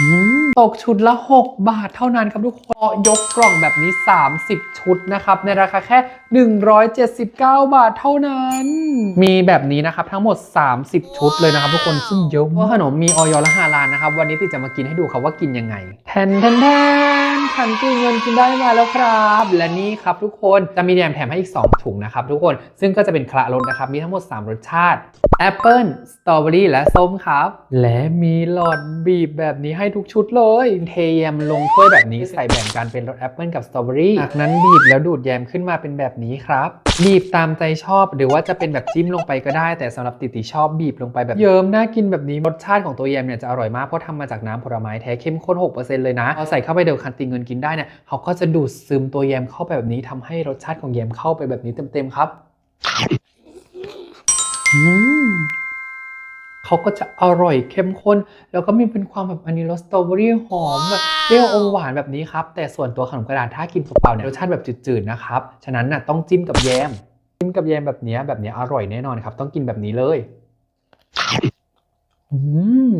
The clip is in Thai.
อืมตกชุดละ 6 บาทเท่านั้นครับทุกคนยกกล่องแบบนี้ 30 ชุดนะครับ ในราคาแค่ 179 บาทเท่านั้น มีแบบนี้นะครับทั้งหมด 30 ชุดเลยนะครับทุกคนซึ่งเยอะมากขนมมีออยและฮาลาลนะครับ วันนี้ติจะมากินให้ดูครับว่ากินยังไงแทนแทนแทน ขันตีเงินกินได้มาแล้วครับ และนี่ครับทุกคนจะมีแยมแถมให้อีก 2 ถุงนะครับทุกคนซึ่งก็จะเป็นคละรสนะครับ มีทั้งหมด 3 รสชาติแอปเปิลสตรอเบอรี่และส้มครับ และมีหลอดบีบแบบนี้ให้ทุกชุดเลย เทแยมลงถ้วยแบบนี้ใส่แบ่งกันเป็นรสแอปเปิลกับสตรอเบอรี่จากนั้นบีบแล้วดูดแยมขึ้นมาเป็นแบบนี้ครับบีบตามใจชอบหรือว่าจะเป็นแบบจิ้มลงไปก็ได้ แต่สำหรับติติชอบบีบลงไปแบบเยิ้มน่ากินแบบนี้รสชาติของตัวแยมเนี่ยจะอร่อยมากเพราะทำมาจากน้ำผลไม้แท้เข้มข้น6%เลยนะพอใส่เข้าไปเดี๋ยวคันติเงินกินได้เนี่ยเขาก็จะดูดซึมตัวแยมเข้าไปแบบนี้ทำให้รสชาติของแยมเข้าไปแบบนี้เต็มๆครับอืมเขาก็จะอร่อยเข้มข้น แล้วก็มีเป็นความแบบอันนี้รสสตรอเบอรี่หอมแบบเปรี้ยวอมหวานแบบนี้ครับ แต่ส่วนตัวขนมกระดาษถ้ากินเปล่าเนี่ยรสชาติแบบจืดๆนะครับ ฉะนั้นน่ะต้องจิ้มกับแยม จิ้มกับแยมแบบนี้แบบนี้อร่อยแน่นอนครับ ต้องกินแบบนี้เลย อืม